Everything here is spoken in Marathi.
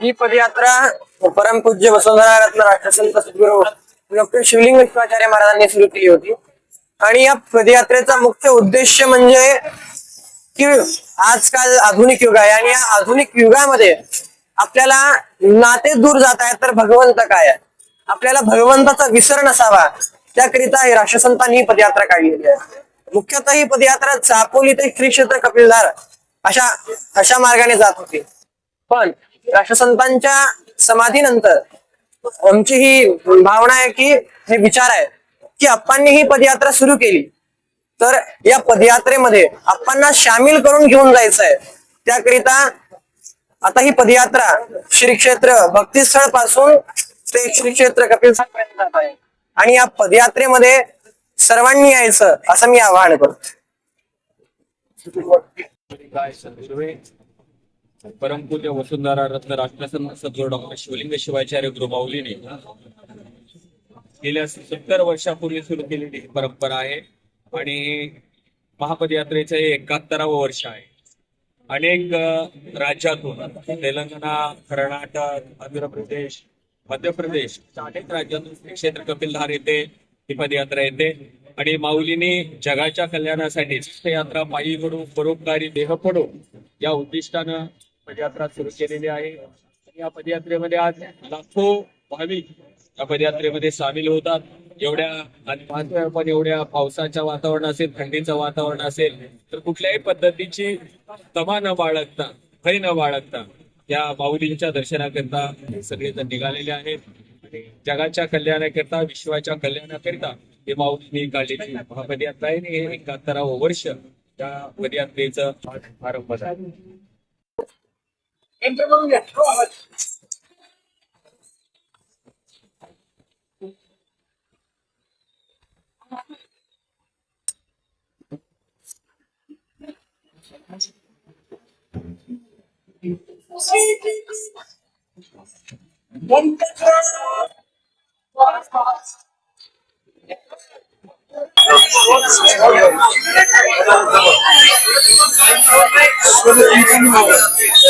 ही पदयात्रा परमपूज्य वसुंधरा रत्न राष्ट्रसंत सद्गुरू डॉक्टर शिवलिंग विश्वाचार्य महाराजांनी सुरू केली होती. आणि या पदयात्रेचा मुख्य उद्देश म्हणजे की आजकाल आधुनिक युग आहे आणि या आधुनिक युगामध्ये आपल्याला नाते दूर जात आहेत तर भगवंत काय आहे? आपल्याला भगवंताचा विसर नसावा त्याकरिता हे राष्ट्रसंतांनी ही पदयात्रा काढलेली आहे. मुख्यतः ही पदयात्रा चापोली ते श्री क्षेत्र कपिलधार अशा अशा मार्गाने जात होती. पण राष्ट्रसंतांच्या समाधीनंतर आमची ही भावना आहे की हे विचार आहे की अप्पांनी ही पदयात्रा सुरू केली. तर या पदयात्रेमध्ये अप्पांना सामील करून घेऊन जायचं आहे त्याकरिता आता ही पदयात्रा श्री क्षेत्र भक्तीस्थळपासून ते श्री क्षेत्र कपिल जात आहे. आणि या पदयात्रेमध्ये सर्वांनी यायचं असं मी आवाहन करतो. परमपूज्य वसुंधरा रत्न राष्ट्रसंत सद्गुरू डॉक्टर शिवलिंग शिवाचार्य गुरुमाऊलीने गेल्या सत्तर वर्षापूर्वी सुरू केलेली ही परंपरा आहे आणि महापदयात्रेचे हे एकाहत्तरावं वर्ष आहे. अनेक राज्यातून तेलंगणा कर्नाटक आंध्र प्रदेश मध्य प्रदेश अनेक राज्यातून क्षेत्र कपिलधार येथे ही पदयात्रा येते आणि माऊलीने जगाच्या कल्याणासाठी यात्रा पायी पडू परोपकारी देह पडो या उद्दिष्टानं पदयात्रा सुरू केलेली आहे. या पदयात्रेमध्ये आज लाखो भाविक या पदयात्रेमध्ये सामील होतात. एवढ्या आणि पाहतोय आपण एवढ्या पावसाच्या वातावरण असेल थंडीचं वातावरण असेल तर कुठल्याही पद्धतीची तमा न बाळगता भय न बाळगता या माऊलींच्या दर्शनाकरता सगळेजण निघालेले आहेत. आणि जगाच्या कल्याणाकरता विश्वाच्या कल्याणाकरिता हे माऊलींनी काढलेली महापदयात्रा आहे. आणि हे एकाहत्तरावं वर्ष त्या पदयात्रेचं आरंभ झाला. Entra con un Thank you.